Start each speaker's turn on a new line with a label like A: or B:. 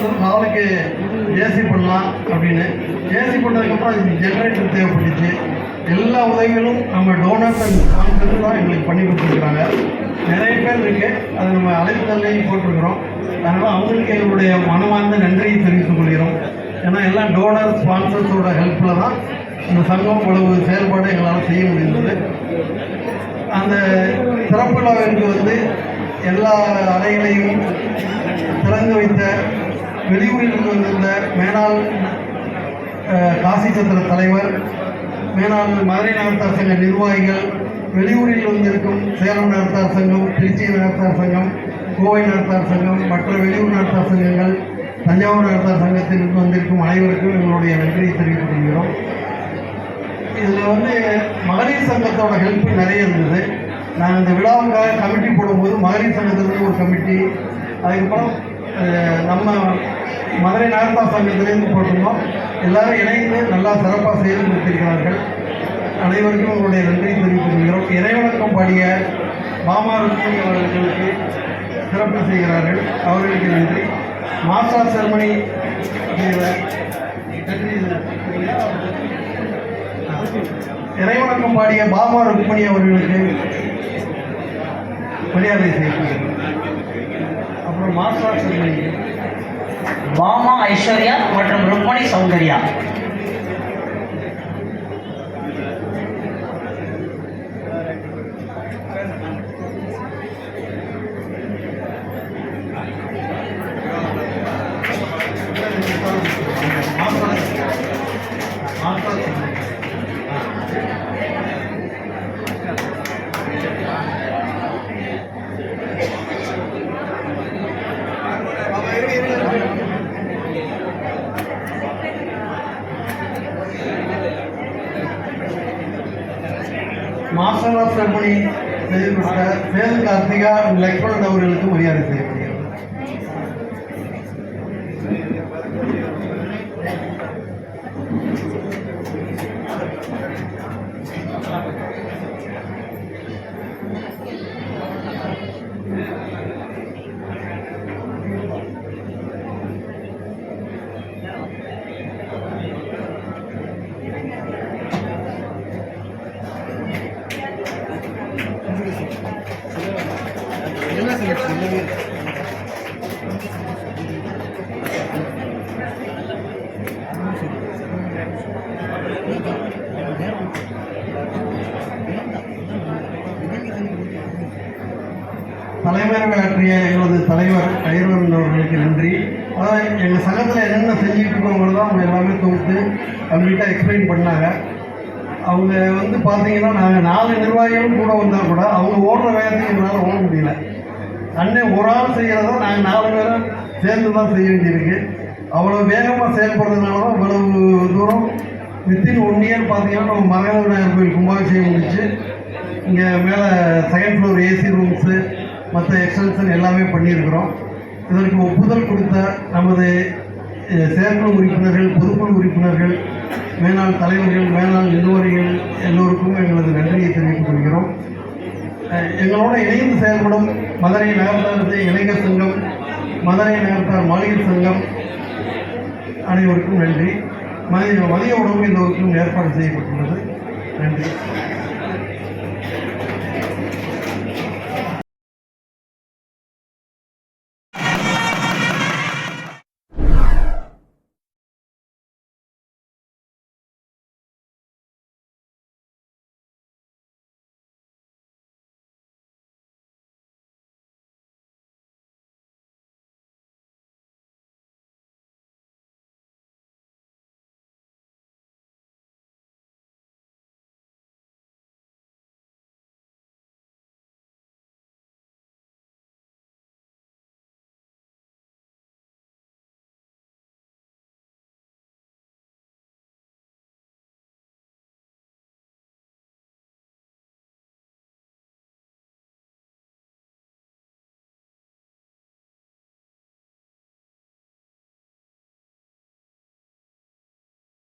A: கொடுத்தது நாளைக்கு ஏசி பண்ணலாம் அப்படின்னு. ஏசி பண்ணதுக்கப்புறம் அதுக்கு ஜென்ரேட்டர் தேவைப்பட்டுச்சு. எல்லா உதவிகளும் நம்ம டோனர்ஸ் அண்ட் ஸ்பான்சர்ஸ் தான் எங்களுக்கு பண்ணி கொடுத்துருக்குறாங்க. நிறைய பேர் இருக்குது அதை நம்ம அழைத்தல்லையும் போட்டிருக்கிறோம். அதனால் அவங்களுக்கு எங்களுடைய மனமார்ந்த நன்றியை தெரிவித்துக் கொள்கிறோம். ஏன்னா எல்லாம் டோனர் ஸ்பான்சர்ஸோட ஹெல்ப்பில் தான் இந்த சங்கம் இவ்வளவு செயல்பாடு எங்களால் செய்ய முடிந்தது. அந்த சிறப்பு விழாவிற்கு வந்து எல்லா அறைகளையும் திறந்து வைத்த வெளியூரிலிருந்து வந்திருந்த மேனாள் காசி சந்திர தலைவர் மேனாள் மதுரை நகர்த்தார் சங்க நிர்வாகிகள் வெளியூரில் வந்திருக்கும் சேலம் நகர்த்தார் சங்கம் திருச்சி நகர்த்தார் சங்கம் கோவை நகர்த்தார் சங்கம் மற்ற வெளியூர் நகர்த்தார் சங்கங்கள் தஞ்சாவூர் நகர்த்தார் சங்கத்திலிருந்து வந்திருக்கும் அனைவருக்கும் எங்களுடைய நன்றியை தெரிவித்துக் கொள்கிறோம். இதில் வந்து மகளிர் சங்கத்தோட ஹெல்ப் நிறைய இருந்தது. நாங்கள் இந்த விழாவுக்காக கமிட்டி போடும்போது மகளிர் சங்கத்திலிருந்து ஒரு கமிட்டி அதுக்கப்புறம் நம்ம மதுரை நாகப்பா சங்கத்திலேருந்து போட்டிருந்தோம். எல்லாரும் இணைந்து நல்லா சிறப்பாக செய்து கொடுத்திருக்கிறார்கள். அனைவருக்கும் உங்களுடைய நன்றி தெரிவித்துக் இறைவணக்கம் பாடிய பாமா அவர்களுக்கு சிறப்பு செய்கிறார்கள். அவர்களுக்கு நன்றி. மாஸ்டர் செர்மனி இறைவணக்கம் பாடிய பாமா ருக்மணி அவர்களுக்கு மரியாதை செய்யப்படுகிறது அப்புறம் மாஸ்டர் செல்மணி
B: பாமா ஐஸ்வர்யா மற்றும் Rukmani Soundarya.
A: Master Selmani master of ceremony செய்து கொடுத்த வேல் கார்த்திகா லக்ஷ்மணன் அவர்களுக்கு மரியாதை செய்யப்படுகிறது தலைமையாக ஆற்றிய எங்களது தலைவர் ஐரவன் அவர்களுக்கு நன்றி. அதாவது எங்கள் சங்கத்தில் என்னென்ன செஞ்சுட்டு இருக்கோங்கிறத அவங்க எல்லாமே தொகுத்து கம்ப்ளீட்டாக எக்ஸ்பிளைன் பண்ணாங்க. அவங்க வந்து பார்த்தீங்கன்னா நாங்கள் நாலு நிர்வாகிகளும் கூட வந்தால் கூட அவங்க ஓடுற வேகத்துக்கு எங்களால் ஓட முடியல. அண்ணன் ஒரு ஆள் செய்கிறத நாங்கள் நாலு பேரும் சேர்ந்து தான் செய்ய வேண்டியிருக்கு. அவ்வளோ வேகமாக செயல்படுறதுனால தான் இவ்வளவு தூரம் வித்தின் ஒன் இயர் பார்த்தீங்கன்னா நம்ம மகாவிநாயகர் கோயில் கும்பாபிஷேகம் முடிச்சு இங்கே மேலே செகண்ட் ஃப்ளோர் ஏசி ரூம்ஸு மற்ற எக்ஸ்டென்ஷன் எல்லாமே பண்ணியிருக்கிறோம். இதற்கு ஒப்புதல் கொடுத்த நமது செயற்குழு உறுப்பினர்கள் பொதுக்குழு உறுப்பினர்கள் மேலாள் தலைவர்கள் மேலாள் நிர்வாகிகள் எல்லோருக்கும் எங்களது நன்றியை தெரிவித்து எங்களோட இணைந்து செயல்படும் மதுரை நகர்த்தாரத்தை இளைஞர் சங்கம் மதுரை நகர்த்தார் மாளிகை சங்கம் அனைவருக்கும் நன்றி. மதிய மதிய உணவு இந்த ஏற்பாடு செய்யப்பட்டுள்ளது. நன்றி.